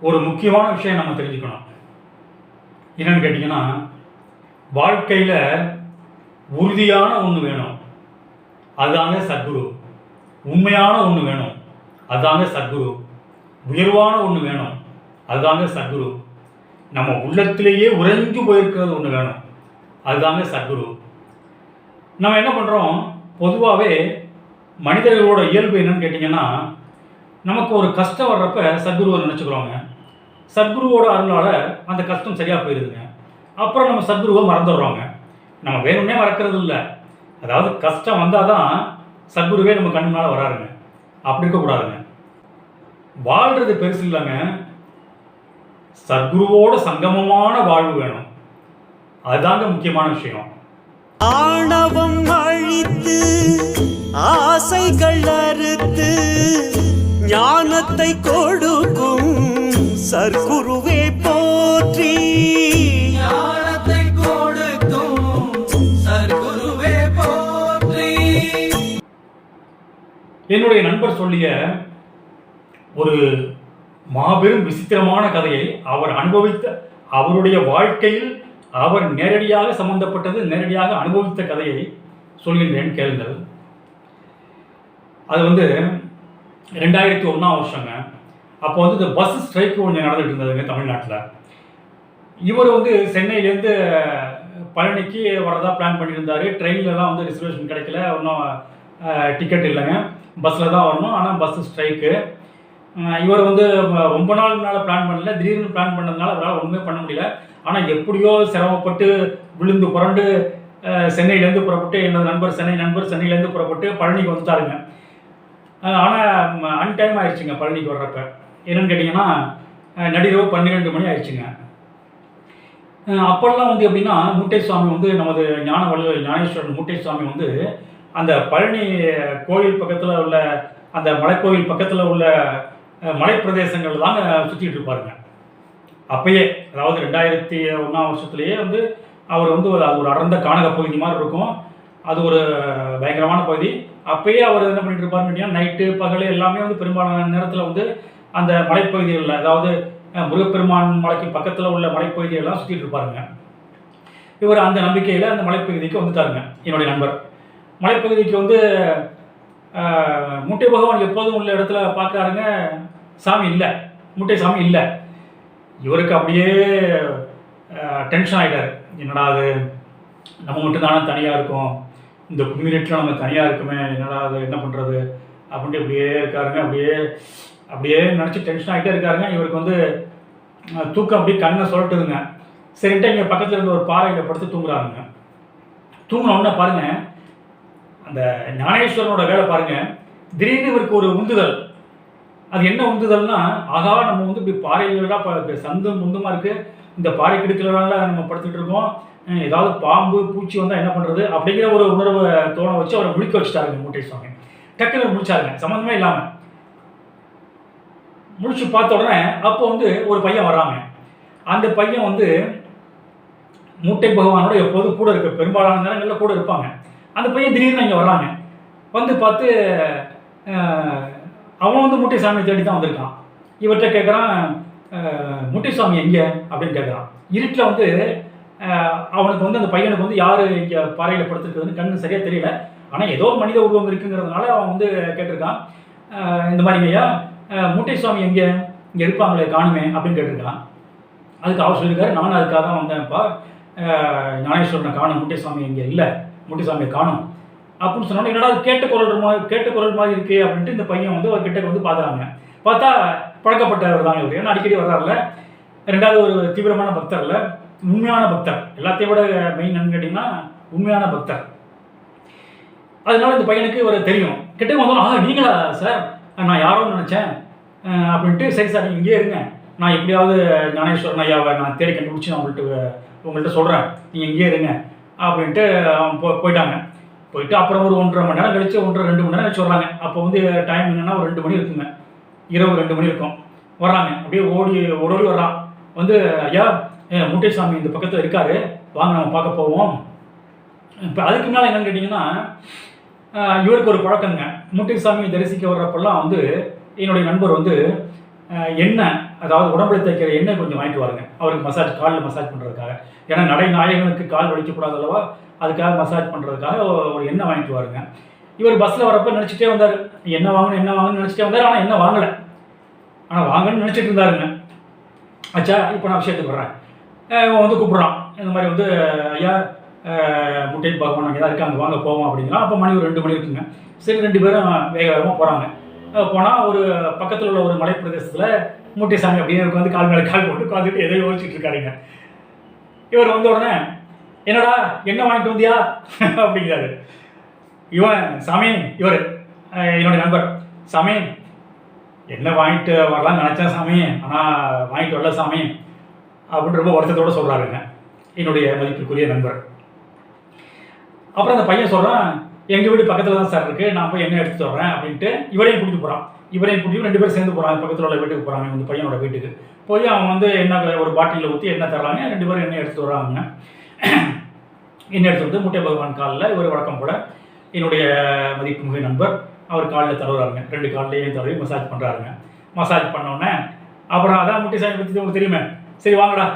ஒரு முக்கியமான விஷயம் நம்ம தெரிஞ்சுக்கணும். என்னென்னு கேட்டிங்கன்னா வாழ்க்கையில் உறுதியான ஒன்று வேணும். அதுதாங்க சத்குரு. உண்மையான ஒன்று வேணும். அதுதாங்க சத்குரு. உயர்வான ஒன்று வேணும். அதுதாங்க சத்குரு. நம்ம உள்ளத்திலேயே உறைஞ்சு போயிருக்கிறது ஒன்று வேணும். அதுதாங்க சத்குரு. நம்ம என்ன பண்ணுறோம் பொதுவாகவே மனிதர்களோட இயல்பு என்னன்னு கேட்டிங்கன்னா நமக்கு ஒரு கஷ்டம் வர்றப்ப சத்குருவை நினச்சிக்கிறோங்க. சத்குருவோட அருளால் அந்த கஷ்டம் சரியாக போயிடுதுங்க அப்புறம் நம்ம சத்குருவை மறந்துடுறோங்க. நம்ம வேணும்னே மறக்கிறது இல்லை அதாவது கஷ்டம் வந்தால் தான் சத்குருவே நம்ம கண் வராருங்க. அப்படி இருக்கக்கூடாதுங்க வாழ்கிறது பெருசு இல்லைங்க. சத்குருவோட சங்கமமான வாழ்வு வேணும். அதுதாங்க முக்கியமான விஷயம். ஆணவம் அழித்து ஆசைகள் அறுத்து ஞானத்தை கொடுக்கும் சர்க்குருவே போற்றி. ஞானத்தை கொடுக்கும். சர்க்குருவே போற்றி. என்னுடைய நண்பர் சொல்லிய ஒரு மாபெரும் விசித்திரமான கதையை அவர் அனுபவித்த அவருடைய வாழ்க்கையில் அவர் நேரடியாக சம்பந்தப்பட்டது நேரடியாக அனுபவித்த கதையை சொல்கின்றேன் கேளுங்கள். அது வந்து ரெண்டாயிரத்தி ஒன்றாம் வருஷங்க. அப்போ வந்து இந்த பஸ் ஸ்ட்ரைக் ஒன்று நடந்துட்டு இருந்ததுங்க தமிழ்நாட்டில். இவர் வந்து சென்னையிலேருந்து பழனிக்கு வரதா பிளான் பண்ணியிருந்தார். ட்ரெயின்லலாம் வந்து ரிசர்வேஷன் கிடைக்கல. ஒன்றும் டிக்கெட் இல்லைங்க. பஸ்ஸில் தான் வரணும். ஆனால் பஸ் ஸ்ட்ரைக்கு இவர் வந்து ரொம்ப நாள் முன்னால் பிளான் பண்ணல. திடீர்னு பிளான் பண்ணதுனால அவரால் ஒன்றுமே பண்ண முடியல. ஆனால் எப்படியோ சிரமப்பட்டு விழுந்து புரண்டு சென்னையிலேருந்து புறப்பட்டு எனது நண்பர் சென்னை நண்பர் சென்னையிலேருந்து புறப்பட்டு பழனிக்கு வந்துட்டாருங்க. ஆனால் அன்டைம் ஆயிடுச்சுங்க பழனிக்கு வர்றப்ப. என்னன்னு கேட்டிங்கன்னா நடிரவு பன்னிரெண்டு மணி ஆயிடுச்சுங்க. அப்போல்லாம் வந்து எப்படின்னா மூட்டை சுவாமி வந்து நமது ஞான வள்ளல் ஞானேஸ்வரன் மூட்டை சுவாமி வந்து அந்த பழனி கோயில் பக்கத்தில் உள்ள அந்த மலைக்கோயில் பக்கத்தில் உள்ள மலைப்பிரதேசங்கள் தாங்க சுற்றிட்டு இருப்பாருங்க. அப்பயே அதாவது ரெண்டாயிரத்தி ஒன்றாம் வருஷத்துலேயே வந்து அவர் வந்து ஒரு அது ஒரு அடர்ந்த காணக பகுதி மாதிரி இருக்கும். அது ஒரு பயங்கரமான பகுதி. அப்பயே அவர் என்ன பண்ணிட்டு இருப்பாருன்னு கேட்டிங்கன்னா நைட்டு பகல் எல்லாமே வந்து பெரும்பாலான நேரத்தில் வந்து அந்த மலைப்பகுதிகளில் அதாவது முருகப்பெருமான் மலைக்கு பக்கத்தில் உள்ள மலைப்பகுதிகளெலாம் சுற்றிட்டு இருப்பாருங்க. இவர் அந்த நம்பிக்கையில் அந்த மலைப்பகுதிக்கு வந்துட்டாருங்க என்னுடைய நண்பர். மலைப்பகுதிக்கு வந்து முட்டை பகவான் எப்போதும் உள்ள இடத்துல பார்க்குறாருங்க சாமி இல்லை முட்டை சாமி இல்லை. இவருக்கு அப்படியே டென்ஷன் ஆகிட்டார் என்னடா அது? நம்ம மட்டும் தானே தனியாக இருக்கோம். இந்த கும்மிரெட்டில் நம்ம தனியாக இருக்குமே என்னடா அது என்ன பண்ணுறது அப்படின்ட்டு இப்படியே இருக்காருங்க அப்படியே அப்படியே நினச்சி டென்ஷன் ஆகிட்டே இருக்காருங்க. இவருக்கு வந்து தூக்கம் அப்படியே கண்ணை சொல்லட்டுதுங்க சரின்ட்டு இங்கே பக்கத்தில் இருந்த ஒரு பாறையில் படுத்து தூங்குறாருங்க. தூங்கின உடனே பாருங்க அந்த ஞானேஸ்வரனோட வேலை பாருங்கள் திடீர்னு இவருக்கு ஒரு உந்துதல். அது என்ன உந்துதல்னா ஆகா நம்ம வந்து இப்படி பாறைகளெல்லாம் இப்போ சந்தும் முந்துமா இருக்குது இந்த பாறை கிடுக்கலால நம்ம படுத்துட்டு இருக்கோம். ஏதாவது பாம்பு பூச்சி வந்தால் என்ன பண்ணுறது அப்படிங்கிற ஒரு உணர்வை தோண வச்சு அவரை முழிக்க வச்சுட்டாருங்க மூட்டை சுவாமி டக்குன்னு முடிச்சாருங்க. சம்மந்தமே இல்லாமல் முடிச்சு பார்த்த உடனே அப்போ வந்து ஒரு பையன் வராங்க அந்த பையன் வந்து மூட்டை பகவானோட எப்போதும் கூட இருக்க பெரும்பாலான நேரங்களில் கூட இருப்பாங்க. அந்த பையன் திடீர்னு இங்கே வர்றாங்க. வந்து பார்த்து அவன் வந்து மூட்டை சாமியை தேடி தான் வந்திருக்கான். இவர்கிட்ட கேட்குறான் மூட்டை சாமி எங்கே? அப்படின்னு கேட்குறான் இருட்டில் வந்து அவனுக்கு வந்து அந்த பையனுக்கு வந்து யார் இங்கே பாறையில் படுத்துருக்குதுன்னு கண்ணு சரியாக தெரியல. ஆனால் ஏதோ ஒரு மனித உருவம் இருக்குங்கிறதுனால அவன் வந்து கேட்டிருக்கான். இந்த மாதிரி ஐயா மூட்டை சுவாமி எங்கே? இங்கே இருப்பாங்களே காணுமே அப்படின்னு கேட்டிருக்கான் அதுக்கு அவர் சொல்லியிருக்காரு நானும் அதுக்காக தான் வந்தேன்ப்பா ஞானேஸ்வரனை காணும் மூட்டை சுவாமி இங்கே இல்லை மூட்டை சாமியை காணும். அப்படின்னு சொன்னோன்னே என்னடா அது கேட்ட குரல் மாதிரி கேட்ட குரல் மாதிரி இருக்கே அப்படின்ட்டு இந்த பையன் வந்து ஒரு கிட்ட வந்து பார்க்குறாங்க. பார்த்தா பழக்கப்பட்டவர் தான் இவர். ஏன்னா அடிக்கடி வர்றாருல ரெண்டாவது ஒரு தீவிரமான பக்தர்ல உண்மையான பக்தர். எல்லாத்தையும் விட மெயின் என்னன்னு கேட்டிங்கன்னா உண்மையான பக்தர். அதனால இந்த பையனுக்கு ஒரு தெரியும். கிட்ட வந்தோம் ஆ நீங்களா சார் நான் யாரோ நினச்சேன். அப்படின்ட்டு சரி சார் இங்கே இருங்க. நான் எப்படியாவது ஞானேஸ்வரன் ஐயாவை நான் தேடி கண்டுபிடிச்சி நான் உங்கள்கிட்ட உங்கள்கிட்ட சொல்கிறேன் நீங்கள் இங்கேயே இருங்க. அப்படின்ட்டு அவன் போ போயிட்டாங்க. போயிட்டு அப்புறம் ஒரு ஒன்றரை மணி நேரம் கழிச்சு ஒன்றரை ரெண்டு மணி நேரம் கழிச்சு வர்றாங்க. அப்போ வந்து டைம் என்னென்னா ஒரு ரெண்டு மணி இருக்குங்க. இரவு ரெண்டு மணி இருக்கும். வர்றாங்க. அப்படியே ஓடி ஓடோடி வர்றான். வந்து ஐயா முட்டைசாமி இந்த பக்கத்தில் இருக்காரு. வாங்க நம்ம பார்க்க போவோம். இப்போ அதுக்கு மேலே என்னன்னு கேட்டிங்கன்னா இவருக்கு ஒரு பழக்கங்க. முட்டைசாமி தரிசிக்க வர்றப்பெல்லாம் வந்து என்னுடைய நண்பர் வந்து எண்ணெய் அதாவது உடம்புல தைக்கிற எண்ணெய் கொஞ்சம் வாங்கிட்டு வாருங்க. அவருக்கு மசாஜ் காலில் மசாஜ் பண்ணுறதுக்காக ஏன்னா நடை நாயகனுக்கு கால் வலிக்கக்கூடாது அல்லவா அதுக்காக மசாஜ் பண்ணுறதுக்காக ஒரு எண்ணெய் வாங்கிட்டு வாருங்க. இவர் பஸ்ஸில் வரப்போ நினச்சிட்டே வந்தார். என்ன வாங்கணும் என்ன வாங்கணும்னு நினச்சிட்டே வந்தார். ஆனால் என்ன வாங்கலை. ஆனால் வாங்கணும்னு நினச்சிட்டு இருந்தாருங்க. அச்சா இப்போ நான் விஷயத்துக்கு வர்றேன். வந்து கூப்பிட்றான். இந்த மாதிரி வந்து ஐயா முட்டை பகவான் அங்கே தான் இருக்காங்க வாங்க போவோம் அப்படிங்கிறோம் அப்போ மணி ஒரு ரெண்டு மணி இருக்குங்க. சரி ரெண்டு பேரும் வேக வேகமாக போகிறாங்க போனால் ஒரு பக்கத்தில் உள்ள ஒரு மலை பிரதேசத்தில் மூட்டை சாமி அப்படியே உட்காந்து கால் மேலே கால் போட்டு உட்காந்துட்டு எதையோ யோசிச்சுட்டு இருக்காருங்க. இவர் வந்த உடனே என்னடா என்ன வாங்கிட்டு வந்தியா? அப்படிங்கிறாரு. இவன் சாமி இவர் என்னுடைய நண்பர். சாமி என்ன வாங்கிட்டு வரலாம்னு நினச்சேன் சாமி. ஆனால் வாங்கிட்டு வரல சாமி. அப்படின்னு ரொம்ப வருத்தத்தோடு சொல்கிறாருங்க என்னுடைய மதிப்பிற்குரிய நண்பர். அப்புறம் அந்த பையன் சொல்கிறான் எங்கள் வீடு பக்கத்தில் தான் சார் இருக்குது நான் போய் என்ன எடுத்துட்டு வரேன் அப்படின்ட்டு இவரையும் கூட்டிட்டு போகிறான் இவரையும் கூட்டிட்டு ரெண்டு பேரும் சேர்ந்து போகிறாங்க பக்கத்தில் உள்ள வீட்டுக்கு போகிறாங்க இந்த பையனோட வீட்டுக்கு. போய் அவன் வந்து என்ன ஒரு பாட்டிலில் ஊற்றி என்ன தர்றாங்க ரெண்டு பேரும் என்ன எடுத்துட்டு வராங்க என்ன எடுத்து வந்து முட்டை பகவான் காலில் இவர் வழக்கம் போல என்னுடைய மதிப்புமிகு நண்பர் அவர் காலில் தருவாருங்க ரெண்டு கால்லையும் தடவி மசாஜ் பண்ணுறாருங்க மசாஜ் பண்ணோடனே அப்புறம் அதான் முட்டை சாமி பற்றி உங்களுக்கு தெரியுமே. சரி வாங்கடா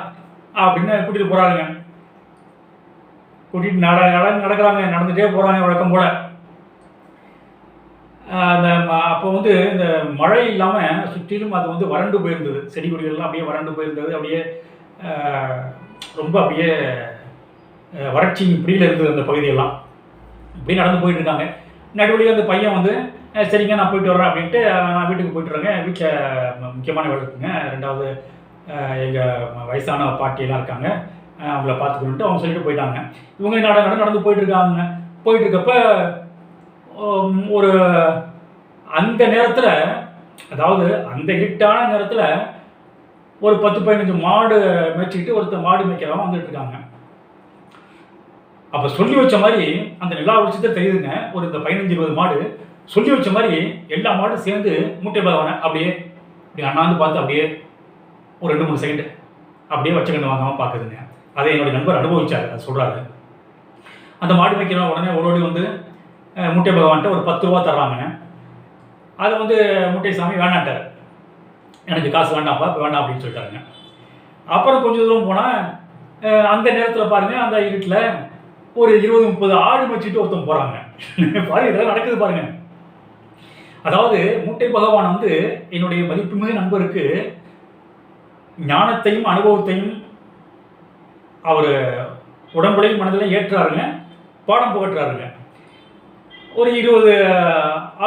அப்படின்னு கூட்டிகிட்டு போகிறாருங்க கூட்டிகிட்டு நட நட நடக்கிறாங்க. நடந்துகிட்டே போகிறாங்க வழக்கம் போல். அந்த அப்போ வந்து இந்த மழை இல்லாமல் சுற்றிலும் அது வந்து வறண்டு போயிருந்தது. செடி கொடிகள்லாம் அப்படியே வறண்டு போயிருந்தது. அப்படியே ரொம்ப அப்படியே வறட்சி இப்படியில் இருந்தது அந்த பகுதியெல்லாம். இப்படி நடந்து போயிட்டு இருக்காங்க. நடுவழியில் அந்த பையன் வந்து சரிங்க நான் போயிட்டு வரேன் அப்படின்ட்டு நான் வீட்டுக்கு போயிட்டு வரேங்க. வீட்டில் முக்கியமான வேலை இருக்குங்க. ரெண்டாவது எங்கள் வயசான பாட்டியெல்லாம் இருக்காங்க. அவங்கள பார்த்துக்கணுன்ட்டு அவங்க சொல்லிட்டு போயிட்டாங்க. இவங்க நட நட நடந்து போயிட்டுருக்காங்க. போயிட்டுருக்கப்ப ஒரு அந்த நேரத்தில் அதாவது அந்த இருட்டான நேரத்தில் ஒரு பத்து பதினஞ்சு மாடு மேய்ச்சிக்கிட்டு ஒருத்தர் மாடு மேய்க்கிறவங்க வந்துட்டு இருக்காங்க அப்போ சொல்லி வச்ச மாதிரி அந்த நிலா வெளிச்சத்தை தெரியுதுங்க. ஒரு இந்த பதினஞ்சு இருபது மாடு சொல்லி வச்ச மாதிரி எல்லா மாடும் சேர்ந்து மூட்டை பகவான அப்படியே இப்படி அண்ணாந்து பார்த்து அப்படியே ஒரு ரெண்டு மூணு செகண்ட் அப்படியே வச்ச வாங்காமல் பார்க்குதுங்க. அதை என்னுடைய நண்பர் அனுபவிச்சார் அதை சொல்கிறாரு அந்த மாடு மேய்க்கிறவன் உடனே ஓடோடி வந்து முட்டை பகவான்கிட்ட ஒரு பத்து ரூபா தர்றாங்க. அதை வந்து முட்டை சாமி வேணாட்டார் எனக்கு காசு வேண்டாம்ப்பா வேண்டாம் அப்படின்னு சொல்லிட்டாருங்க. அப்புறம் கொஞ்சம் தூரம் போனால் அந்த நேரத்தில் பாருங்கள் அந்த இருட்டில் ஒரு இருபது முப்பது ஆடு வச்சுட்டு ஒருத்தன் போகிறாங்க பாருங்க இதெல்லாம் நடக்குது பாருங்க. அதாவது முட்டை பகவான் வந்து என்னுடைய மதிப்புமிகு நண்பருக்கு ஞானத்தையும் அனுபவத்தையும் அவர் உடம்புலையும் மனதில் ஏற்றுறாருங்க பாடம் புகட்டுறாருங்க ஒரு இருபது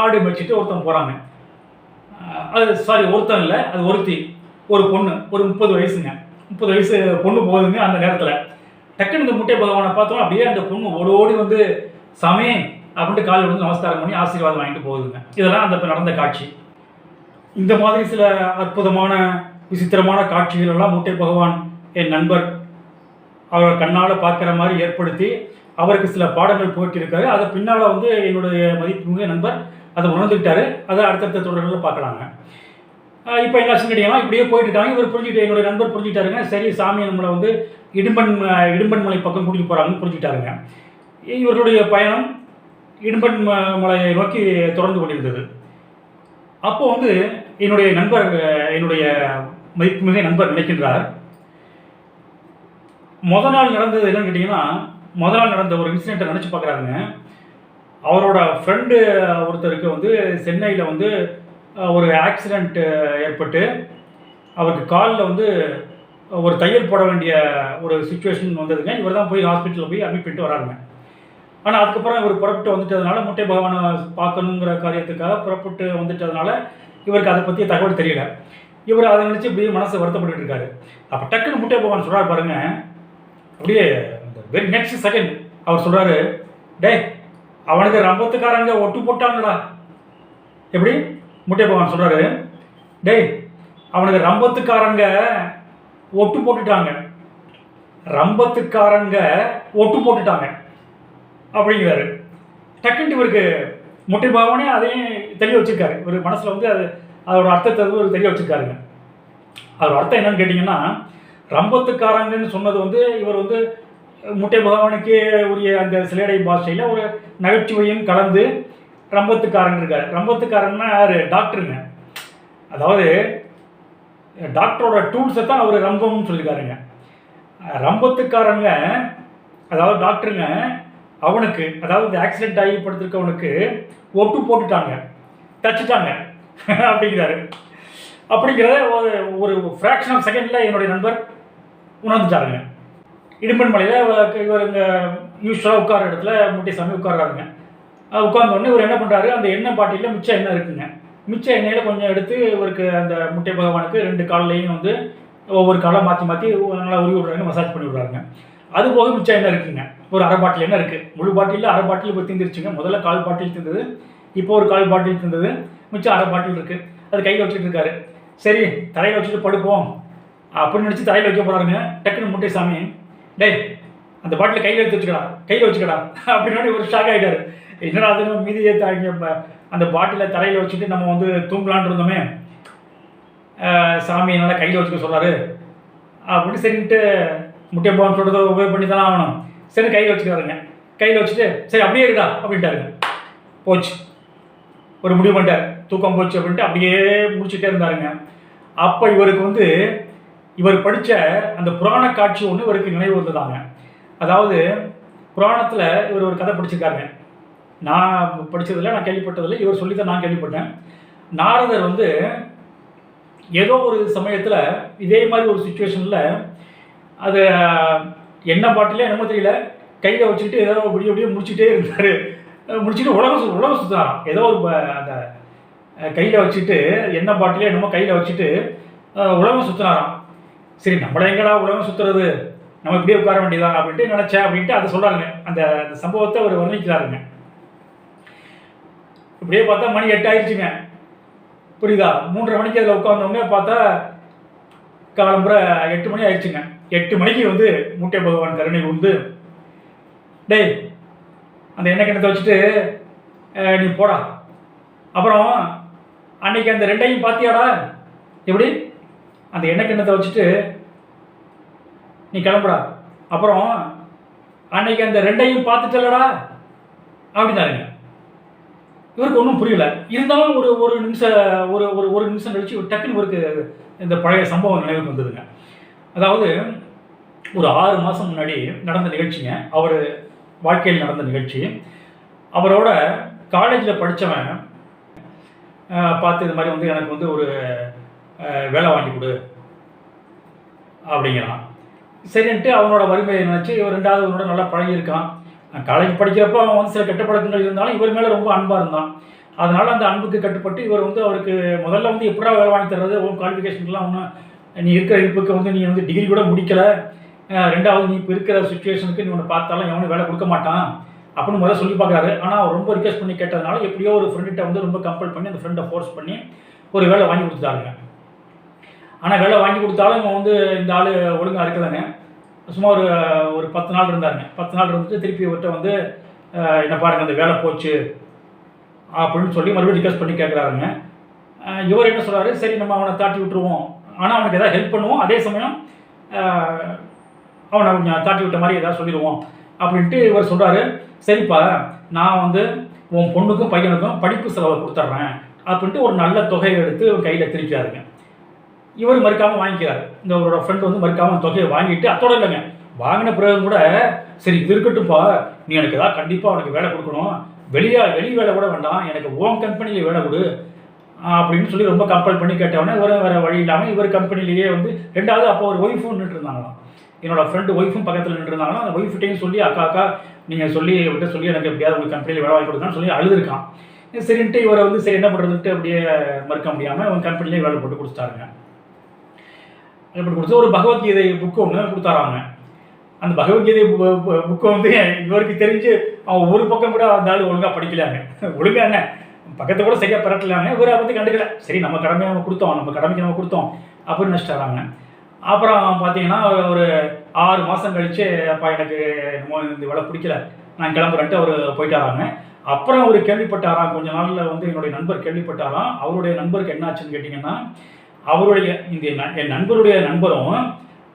ஆடு வச்சுட்டு ஒருத்தன் போகிறாங்க அது சாரி ஒருத்தன் இல்லை அது ஒருத்தி ஒரு பொண்ணு ஒரு முப்பது வயசுங்க. முப்பது வயசு பொண்ணு போகுதுங்க அந்த நேரத்தில். டக்குன்னு இந்த முட்டை பகவானை பார்த்தோம் அப்படியே அந்த பொண்ணு ஓடி ஓடி வந்து சாமி அப்படின்ட்டு காலில் விழுந்து நமஸ்காரம் பண்ணி ஆசீர்வாதம் வாங்கிட்டு போகுதுங்க. இதெல்லாம் அந்த நடந்த காட்சி. இந்த மாதிரி சில அற்புதமான விசித்திரமான காட்சிகள் எல்லாம் முட்டை பகவான் என் நண்பர் அவர் கண்ணால் பார்க்குற மாதிரி ஏற்படுத்தி அவருக்கு சில பாடங்கள் போட்டிருக்காரு அதை பின்னால் வந்து என்னுடைய மதிப்புமிக நண்பர் அதை உணர்ந்துக்கிட்டாரு. அதை அடுத்தடுத்த தொடர்களில் பார்க்கலாங்க. இப்போ என்ன கேட்டீங்கன்னா இப்படியே போயிட்டு இருக்காங்க இவர் புரிஞ்சுட்டு என்னுடைய நண்பர் புரிஞ்சுட்டாருங்க சரி சாமி நம்மளை வந்து இடும்பன் இடும்பன் மலை பக்கம் கூட்டிகிட்டு போகிறாங்கன்னு புரிஞ்சுட்டாருங்க இவர்களுடைய பயணம் இடும்பன் ம- மலையை நோக்கி தொடர்ந்து கொண்டிருந்தது. அப்போ வந்து என்னுடைய நண்பர் என்னுடைய மதிப்புமிகு நண்பர் நினைக்கின்றார். முத நாள் நடந்தது என்னன்னு கேட்டிங்கன்னா முத நாள் நடந்த ஒரு இன்சிடெண்ட்டை நினச்சி பார்க்குறாங்க அவரோட ஃப்ரெண்டு ஒருத்தருக்கு வந்து சென்னையில் வந்து ஒரு ஆக்சிடெண்ட் ஏற்பட்டு அவருக்கு காலில் வந்து ஒரு தையல் போட வேண்டிய ஒரு சுச்சுவேஷன் வந்ததுங்க. இவர் தான் போய் ஹாஸ்பிட்டலில் போய் அட்மிட் பண்ணிட்டு வராருங்க. ஆனால் அதுக்கப்புறம் இவர் புறப்பட்டு வந்துட்டதுனால முட்டை பகவானை பார்க்கணுங்கிற காரியத்துக்காக புறப்பட்டு வந்துட்டதுனால இவருக்கு அதை பற்றிய தகவல் தெரியல. இவர் அதை நினச்சி இப்படியே மனசு வருத்தப்பட்டு இருக்காரு. அப்போ டக்குன்னு முட்டை பகவான் சொல்கிறார் பாருங்கள் அப்படியே வெரி நெக்ஸ்ட் செகண்ட் அவர் சொல்கிறாரு டேய் அவனுக்கு ரம்பத்துக்காரங்க ஒட்டு போட்டாங்களா எப்படி? முட்டை பகவான் சொல்கிறாரு டேய் அவனுக்கு ரம்பத்துக்காரங்க ஒட்டு போட்டுட்டாங்க. ரம்பத்துக்காரங்க ஒட்டு போட்டுட்டாங்க. அப்படிங்கிறாரு. டக்குன்ட்டு இவருக்கு முட்டை பாவனே அதையும் தெளிய வச்சிருக்காரு. இவர் மனசில் வந்து அது அதோட அர்த்தத்தை வந்து தெரிய வச்சுருக்காருங்க வச்சிருக்காருங்க. அதோட அர்த்தம் என்னன்னு கேட்டிங்கன்னா ரம்பத்துக்காரங்கன்னு சொன்னது வந்து இவர் வந்து முட்டை பகவானுக்கு உரிய அந்த சிலேடை பாஷையில் ஒரு நகைச்சுவையும் கலந்து ரம்பத்துக்காரன் இருக்கார். ரம்பத்துக்காரன்னா யார்? டாக்டருங்க. அதாவது டாக்டரோட டூல்ஸை தான் அவர் ரம்பம்னு சொல்லியிருக்காருங்க. ரம்பத்துக்காரங்க அதாவது டாக்டருங்க அவனுக்கு அதாவது ஆக்சிடென்ட் ஆகி படுத்திருக்கவனுக்கு ஒட்டு போட்டுட்டாங்க. தச்சுட்டாங்க. அப்படிங்கிறாரு. அப்படிங்கிறத ஒரு ஒரு ஃப்ராக்ஷன் ஆஃப் செகண்டில் என்னுடைய நண்பர் உணர்ந்துட்டாருங்க. இடும்பன் மலையில் இவர் இங்கே யூஸ்வலாக உட்கார இடத்துல முட்டைசாமி உட்கார்றாருங்க. உட்கார்ந்த உடனே இவர் என்ன பண்ணுறாரு அந்த எண்ணெய் பாட்டிலில் மிச்சம் எண்ணெய் இருக்குங்க. மிச்ச எண்ணெயில் கொஞ்சம் எடுத்து இவருக்கு அந்த முட்டை பகவானுக்கு ரெண்டு கால்லையும் வந்து ஒவ்வொரு காலம் மாற்றி மாற்றி நல்லா உருவி விட்றாங்க மசாஜ் பண்ணி விட்றாங்க அது போக மிச்சம் எண்ணெய் இருக்குங்க. ஒரு அரை பாட்டில் எண்ணெய் இருக்குது முழு பாட்டிலில் அரை பாட்டில் இப்போ தீந்துருச்சுங்க முதல்ல கால் பாட்டில் தீர்ந்தது இப்போ ஒரு கால் பாட்டில் தீர்ந்தது மிச்சம் அரை பாட்டில் இருக்குது அது கையில் வச்சுட்டு இருக்காரு. சரி தலையில் வச்சுட்டு படுப்போம். அப்படின்னு நினச்சி தலையில் வைக்க போகிறாருங்க டக்குன்னு முட்டை சாமி டேய் அந்த பாட்டில் கையில் எடுத்து வச்சுக்கடா கையில் வச்சுக்கடா. அப்படின்னு ஒரு ஷாக் ஆகிட்டாரு என்னடா அது நம்ம மீதியே தாங்க அந்த பாட்டிலை தலையில் வச்சுட்டு நம்ம வந்து தூங்கலான் இருந்தோமே சாமி என்னால் கையில் வச்சுக்க சொல்கிறாரு அப்படின்னு சரின்ட்டு முட்டை பவன் சொல்கிறத உபயோக பண்ணி தானே ஆகணும். சரி கையில் வச்சுக்கிறாருங்க கையில் வச்சுட்டு சரி அப்படியே இருக்கா அப்படின்ட்டாருங்க போச்சு. ஒரு முடிவு பண்ணிட்டார். தூக்கம் போச்சு அப்படின்ட்டு அப்படியே முடிச்சுட்டே இருந்தாருங்க. அப்போ இவருக்கு வந்து இவர் படித்த அந்த புராண காட்சி ஒன்று இவருக்கு நினைவு வந்ததாங்க. அதாவது புராணத்தில் இவர் ஒரு கதை படிச்சிருக்காருங்க. நான் படிச்சதில்ல நான் கேள்விப்பட்டதில்லை இவர் சொல்லி தான் நான் கேள்விப்பட்டேன். நாரதர் வந்து ஏதோ ஒரு சமயத்தில் இதே மாதிரி ஒரு சுச்சுவேஷனில் அது என்ன பாட்டிலே என்னமோ தெரியல கையில் வச்சுக்கிட்டு ஏதோ விடிய விடிய முடிச்சுட்டே இருந்தார். முடிச்சுட்டு உலகம் சு உலகம் சுற்றுறாராம் ஏதோ ஒரு அந்த கையில் வச்சுட்டு எண்ணெய் பாட்டிலே என்னமோ கையில் வச்சுட்டு உலகம் சுற்றுனாராம் சரி நம்மள எங்கடா உலகம் சுற்றுறது நம்ம இப்படியே உட்கார வேண்டியதான் அப்படின்ட்டு நினச்சேன் அப்படின்ட்டு அதை சொல்கிறாருங்க அந்த அந்த சம்பவத்தை அவர் வர்ணிக்கிறாருங்க. இப்படியே பார்த்தா மணி எட்டு ஆயிடுச்சுங்க புரியுதா? மூன்றரை மணிக்கு அதில் உட்காந்தவங்க பார்த்தா காலம்புற எட்டு மணி ஆயிடுச்சுங்க எட்டு மணிக்கு வந்து மூட்டை பகவான் கருணை உண்டு டேய் அந்த எண்ணெய் கிணத்தை வச்சுட்டு நீ போடா. அப்புறம் அன்னைக்கு அந்த ரெண்டையும் பார்த்தியாடா? எப்படி? அந்த எண்ணெய் கிண்ணத்தை வச்சுட்டு நீ கிளம்புடா. அப்புறம் அன்னைக்கு அந்த ரெண்டையும் பார்த்துட்டலடா அப்படின்னாருங்க. இவருக்கு ஒன்றும் புரியல. இருந்தாலும் ஒரு ஒரு நிமிஷம் ஒரு ஒரு ஒரு நிமிஷம் கழிச்சு டக்குன்னு இவருக்கு இந்த பழைய சம்பவம் நினைவுக்கு வந்ததுங்க. அதாவது ஒரு ஆறு மாதம் முன்னாடி நடந்த நிகழ்ச்சிங்க. அவர் வாழ்க்கையில் நடந்த நிகழ்ச்சி. அவரோட காலேஜில் படித்தவன் பார்த்து இது மாதிரி வந்து எனக்கு வந்து ஒரு வேலை வாங்கி கொடு. அப்படிங்கிறான். சரின்ட்டு அவனோட வறுமையை நினச்சி இவர் ரெண்டாவது அவனோட நல்லா பழகியிருக்கான். காலேஜ் படிக்கிறப்போ அவன் வந்து சில கெட்ட பழக்கங்கள் இருந்தாலும் இவர் மேலே ரொம்ப அன்பாக இருந்தான். அதனால் அந்த அன்புக்கு கட்டுப்பட்டு இவர் வந்து அவருக்கு முதல்ல வந்து எப்படா வேலை வாங்கி தர்றது உன் குவாலிஃபிகேஷன்லாம் ஒன்றும் நீ இருக்கிற இருப்புக்கு வந்து நீ வந்து டிகிரி கூட முடிக்கலை. ரெண்டாவது நீ இப்போ இருக்கிற சுச்சுவேஷனுக்கு நீ ஒன்று பார்த்தாலும் எவனும் வேலை கொடுக்க மாட்டான். அப்படின்னு முதல்ல சொல்லி பார்க்குறாரு. ஆனால் அவர் ரொம்ப ரிக்வெஸ்ட் பண்ணி கேட்டதுனால எப்படியோ ஒரு ஃப்ரெண்டுகிட்ட வந்து ரொம்ப கம்பல் பண்ணி அந்த ஃப்ரெண்டை ஃபோர்ஸ் பண்ணி ஒரு வேலை வாங்கி கொடுத்துட்டாருங்க. ஆனால் வேலை வாங்கி கொடுத்தாலும் இவன் வந்து இந்த ஆள் ஒழுங்காக இருக்கலைங்க. சும்மா ஒரு ஒரு பத்து நாள் இருந்தாருங்க. பத்து நாள் இருந்துட்டு திருப்பி இவர்கிட்ட வந்து என்ன பாருங்கள் அந்த வேலை போச்சு. அப்படின்னு சொல்லி மறுபடியும் ரிக்வஸ்ட் பண்ணி கேட்குறாருங்க இவர் என்ன சொல்கிறாரு சரி நம்ம அவனை தாட்டி விட்டுருவோம். ஆனால் அவனுக்கு ஏதாவது ஹெல்ப் பண்ணுவோம். அதே சமயம் அவனை கொஞ்சம் தாட்டி விட்ட மாதிரி ஏதாவது சொல்லிடுவோம். அப்படின்ட்டு இவர் சொல்கிறாரு சரிப்பா நான் வந்து உன் பொண்ணுக்கும் பையனுக்கும் படிப்பு செலவை கொடுத்துட்றேன் அப்படின்ட்டு ஒரு நல்ல தொகையை எடுத்து கையில் திரிக்கிறாருங்க இவர் மறுக்காமல் வாங்கிக்கிறார். இந்த அவரோட ஃப்ரெண்ட் வந்து மறுக்காமல் தொகையை வாங்கிட்டு அத்தோட இல்லைங்க. வாங்கின பிறகு கூட சரி இது இருக்கட்டும்ப்பா. நீ எனக்கு ஏதாவது கண்டிப்பாக உனக்கு வேலை கொடுக்கணும். வெளியே வெளி வேலை கூட வேண்டாம். எனக்கு ஓன் கம்பெனியில் வேலை கொடு. அப்படின்னு சொல்லி ரொம்ப கம்பல் பண்ணி கேட்டவொடனே இவரும் வேறு வழி இல்லாமல் இவர் கம்பெனிலேயே வந்து ரெண்டாவது அப்போ ஒரு ஒய்ஃபும் நின்றுருந்தாங்களாம். என்னோடய என்னோட ஃப்ரெண்டு ஒய்ஃபும் பக்கத்தில் நின்றுருந்தாங்கன்னா அந்த ஒய்ஃப்டையும் சொல்லி அக்கா அக்கா நீங்கள் சொல்லி விட்ட சொல்லி எனக்கு எப்படியாவது உங்கள் கம்பெனியில் வேலை வாங்கி கொடுங்கன்னு சொல்லி அழுதுருக்கான். சரின்ட்டு இவரை வந்து சரி என்ன பண்ணுறதுன்ட்டு அப்படியே மறுக்க முடியாமல் அவன் கம்பெனிலே வேலை போட்டு கொடுத்துட்டாருங்க. இப்படி கொடுத்து ஒரு பகவத்கீதை புக்கு ஒன்று கொடுத்தாராங்க அந்த பகவத்கீதை புக்கை வந்து இவருக்கு தெரிஞ்சு அவன் ஒரு பக்கம் கூட அந்த ஆள் ஒழுங்காக படிக்கலாங்க ஒழுங்காக என்ன? பக்கத்து கூட சரியாக பரட்டலாங்க இவர் பற்றி கண்டுக்கல. சரி நம்ம கடமையை நம்ம கொடுத்தோம். நம்ம கடமைக்கு நம்ம கொடுத்தோம் அப்படின்னு நினச்சிட்டாராங்க. அப்புறம் பார்த்தீங்கன்னா ஒரு ஆறு மாதம் கழித்து அப்பா எனக்கு என்னமோ இந்த வேலை பிடிக்கல. நான் கிளம்புறேன்ட்டு அவர் போயிட்டாராங்க. அப்புறம் அவர் கேள்விப்பட்டாராம். கொஞ்ச நாளில் வந்து என்னுடைய நண்பர் கேள்விப்பட்டாராம். அவருடைய நண்பருக்கு என்ன ஆச்சுன்னு கேட்டிங்கன்னா அவருடைய இந்த என் நண்பருடைய நண்பரும்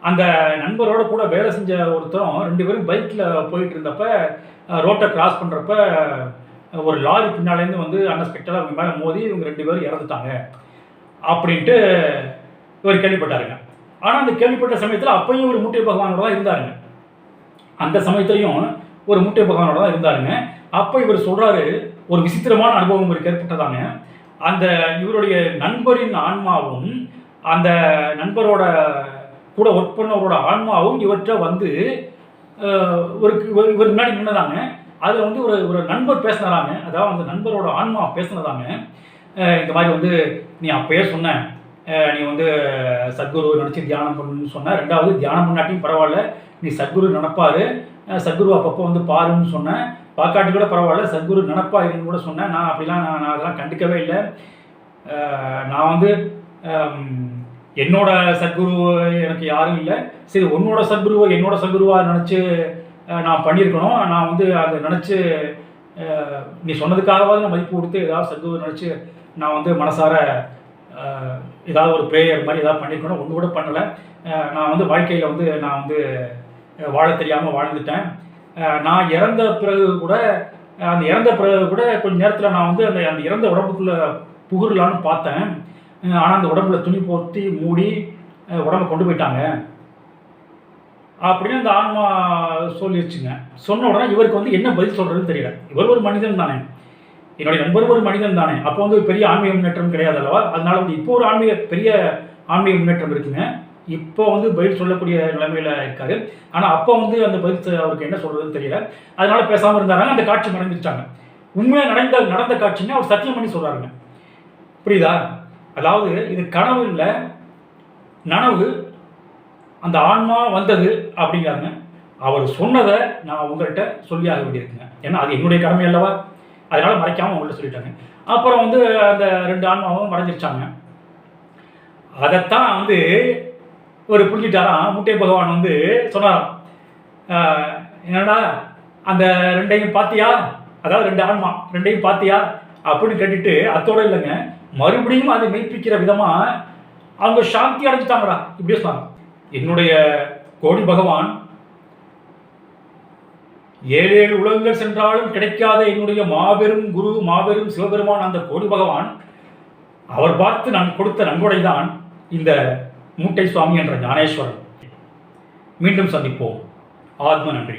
அந்த நண்பரோட கூட வேலை செஞ்ச ஒருத்தரும் ரெண்டு பேரும் பைக்கில் போயிட்டு இருந்தப்ப ரோட்டை கிராஸ் பண்ணுறப்ப ஒரு லாரி பின்னாலேருந்து வந்து அன்எக்ஸ்பெக்டடாக அவங்க மேலே மோதி இவங்க ரெண்டு பேரும் இறந்துட்டாங்க. அப்படின்ட்டு இவர் கேள்விப்பட்டாருங்க. ஆனால் அந்த கேள்விப்பட்ட சமயத்தில் அப்பையும் ஒரு மூட்டை பகவானோட தான் இருந்தாருங்க. அந்த சமயத்திலையும் ஒரு மூட்டை பகவானோட தான் இருந்தாருங்க. அப்போ இவர் சொல்கிறாரு ஒரு விசித்திரமான அனுபவம் இவருக்கு ஏற்பட்டதாங்க. அந்த இவருடைய நண்பரின் ஆன்மாவும் அந்த நண்பரோட கூட ஒர்க் பண்ணவரோட ஆன்மாவும் இவற்றை வந்து ஒரு இவருக்கு இவர் முன்னாடி நின்னதாங்க. அதில் வந்து ஒரு ஒரு நண்பர் பேசினதாங்க. அதாவது அந்த நண்பரோட ஆன்மா பேசினதாங்க. இந்த மாதிரி வந்து நீ அப்பயே சொன்ன நீ வந்து சத்குரு நினச்சி தியானம் பண்ணுன்னு சொன்ன. ரெண்டாவது தியானம் பண்ணாட்டியும் பரவாயில்ல. நீ சத்குரு நினப்பாரு சத்குரு அப்பப்போ வந்து பாருன்னு சொன்னேன் பார்க்காட்டி கூட பரவாயில்ல. சத்குரு நினப்பா இருன்னு கூட சொன்னேன். நான் அப்படிலாம் நான் நான் அதெல்லாம் கண்டுக்கவே இல்லை. நான் வந்து என்னோட சத்குரு எனக்கு யாரும் இல்லை. சரி உன்னோட சத்குருவை என்னோட சத்குருவா நினச்சி நான் பண்ணியிருக்கணும். நான் வந்து அதை நினச்சி நீ சொன்னதுக்காகவாது நான் மதிப்பு கொடுத்து ஏதாவது சத்குரு நினச்சி நான் வந்து மனசார ஏதாவது ஒரு ப்ரேயர் மாதிரி ஏதாவது பண்ணியிருக்கணும். ஒன்று கூட பண்ணலை. நான் வந்து வாழ்க்கையில் வந்து நான் வந்து வாழ தெரியாமல் வாழ்ந்துட்டேன். நான் இறந்த பிறகு கூட அந்த இறந்த பிறகு கூட கொஞ்சம் நேரத்தில் நான் வந்து அந்த அந்த இறந்த உடம்புக்குள்ளே புகுறலான்னு பார்த்தேன். ஆனால் அந்த உடம்புல துணி போர்த்தி மூடி உடம்ப கொண்டு போயிட்டாங்க. அப்படின்னு அந்த ஆன்மா சொல்லிடுச்சுங்க சொன்ன உடனே இவருக்கு வந்து என்ன பதில் சொல்கிறதுன்னு தெரியல. இவர் ஒரு மனிதன் தானே. என்னுடைய நண்பர் ஒரு மனிதன் தானே. அப்போ வந்து பெரிய ஆன்மீக முன்னேற்றம் கிடையாது அல்லவா? அதனால வந்து இப்போ ஒரு ஆன்மீக பெரிய ஆன்மீக முன்னேற்றம் இருக்குங்க. இப்போ வந்து பதில் சொல்லக்கூடிய நிலைமையில் இருக்காரு. ஆனால் அப்போ வந்து அந்த பதில் அவருக்கு என்ன சொல்கிறதுன்னு தெரியல. அதனால பேசாமல் இருந்தாங்க அந்த காட்சி மறைஞ்சிருச்சாங்க. உண்மையாக நடந்த நடந்த காட்சின்னு அவர் சத்தியம் பண்ணி சொல்கிறாருங்க புரியுதா? அதாவது இது கனவு இல்லை. நனவு. அந்த ஆன்மா வந்தது அப்படிங்கிறாங்க. அவர் சொன்னதை நான் உங்கள்கிட்ட சொல்லியாக வேண்டியிருக்குங்க. ஏன்னா அது என்னுடைய கடமை அல்லவா? அதனால மறைக்காமல் அவங்கள்ட்ட சொல்லிட்டாங்க. அப்புறம் வந்து அந்த ரெண்டு ஆன்மாவும் மறைஞ்சிருச்சாங்க. அதைத்தான் வந்து ஒரு புரிஞ்சிட்டாராம் முட்டை பகவான் வந்து சொன்னாராம். என்னடா அந்த ரெண்டையும் பார்த்தியா அதாவது ரெண்டு ஆன்மா ரெண்டையும் பார்த்தியா அப்படின்னு கேட்டுட்டு அத்தோட இல்லைங்க. மறுபடியும் அதை மெய்ப்பிக்கிற விதமாக அவங்க சாந்தி அடைஞ்சிட்டாங்கடா. இப்படியே சொன்னாங்க. என்னுடைய கோடி பகவான் ஏழு ஏழு உலகங்கள் சென்றாலும் கிடைக்காத என்னுடைய மாபெரும் குரு மாபெரும் சிவபெருமான் அந்த கோடி பகவான் அவர் பார்த்து நான் கொடுத்த நன்கொடை தான் இந்த மூட்டை சுவாமி என்ற ஞானேஸ்வரன். மீண்டும் சந்திப்போம். ஆத்ம நன்றி.